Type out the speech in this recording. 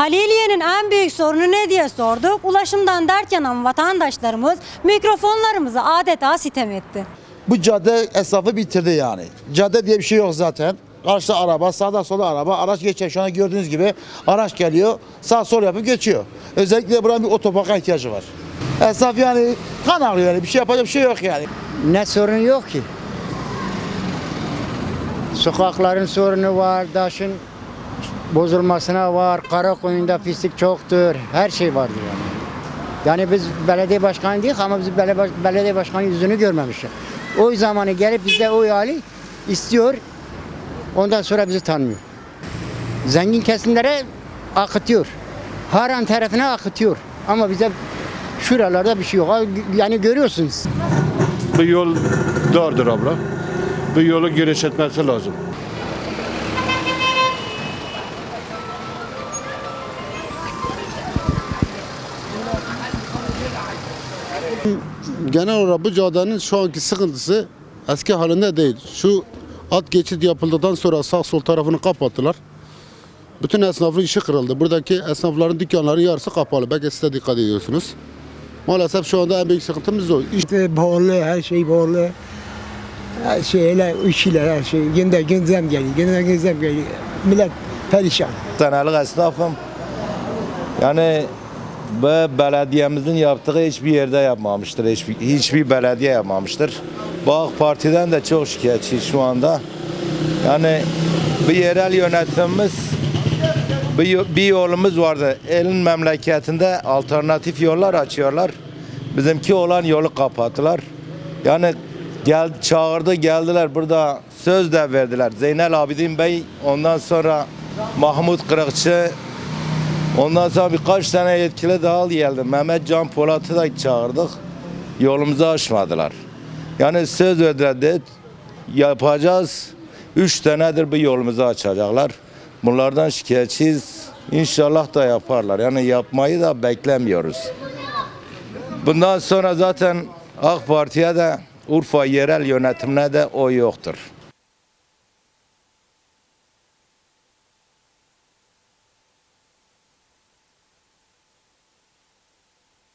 Haliliye'nin en büyük sorunu ne diye sorduk. Ulaşımdan dert yanan vatandaşlarımız mikrofonlarımızı adeta sitem etti. Bu cadde esnafı bitirdi yani. Cadde diye bir şey yok zaten. Karşıda araba, sağda solda araba, araç geçiyor. Şu an gördüğünüz gibi araç geliyor, sağ sol yapıp geçiyor. Özellikle buranın bir otoparka ihtiyacı var. Esnaf yani kan ağrıyor yani bir şey yapacak bir şey yok yani. Ne sorun yok ki? Sokakların sorunu var, taşın bozulmasına var, Karakoyun'da pislik çoktur, her şey vardır yani. Yani biz belediye başkanı değil ama biz bele- belediye başkanı yüzünü görmemişiz. O zamanı gelip bize o hali istiyor, ondan sonra bizi tanımıyor. Zengin kesimlere akıtıyor. Haran tarafına akıtıyor. Ama bize şuralarda bir şey yok. Yani görüyorsunuz. Bu yol dardır abla. Bu yolu genişletmesi lazım. Genel olarak bu caddenin şu anki sıkıntısı eski halinde değil. Şu alt geçit yapıldıktan sonra sağ sol tarafını kapattılar. Bütün esnafın işi kırıldı. Buradaki esnafların dükkanların yarısı kapalı. Belki siz de dikkat ediyorsunuz. Maalesef şu anda en büyük sıkıntımız o. İş- İşte bağlı, her şey bağlı. Her şeyle, işler, her şey. Günde gün zam geliyor, günde gün zam geliyor. Millet perişan. senelik esnafım. Yani bu belediyemizin yaptığı hiçbir yerde yapmamıştır. Hiçbir, hiçbir belediye yapmamıştır. Bu AK Parti'den de çok şikayetçi şu anda. Yani bir yerel yönetimimiz bir, bir yolumuz vardı. Elin memleketinde alternatif yollar açıyorlar. Bizimki olan yolu kapattılar. Yani gel çağırdı geldiler burada söz de verdiler. Zeynel Abidin Bey ondan sonra Mahmut Kırıkçı ondan sonra birkaç tane yetkili daha geldi. Mehmet Can Polat'ı da çağırdık. Yolumuzu açmadılar. Yani söz de yapacağız. Üç senedir bu yolumuzu açacaklar. Bunlardan şikayetçiyiz. İnşallah da yaparlar. Yani yapmayı da beklemiyoruz. Bundan sonra zaten AK Parti'ye de Urfa yerel yönetimine de o yoktur.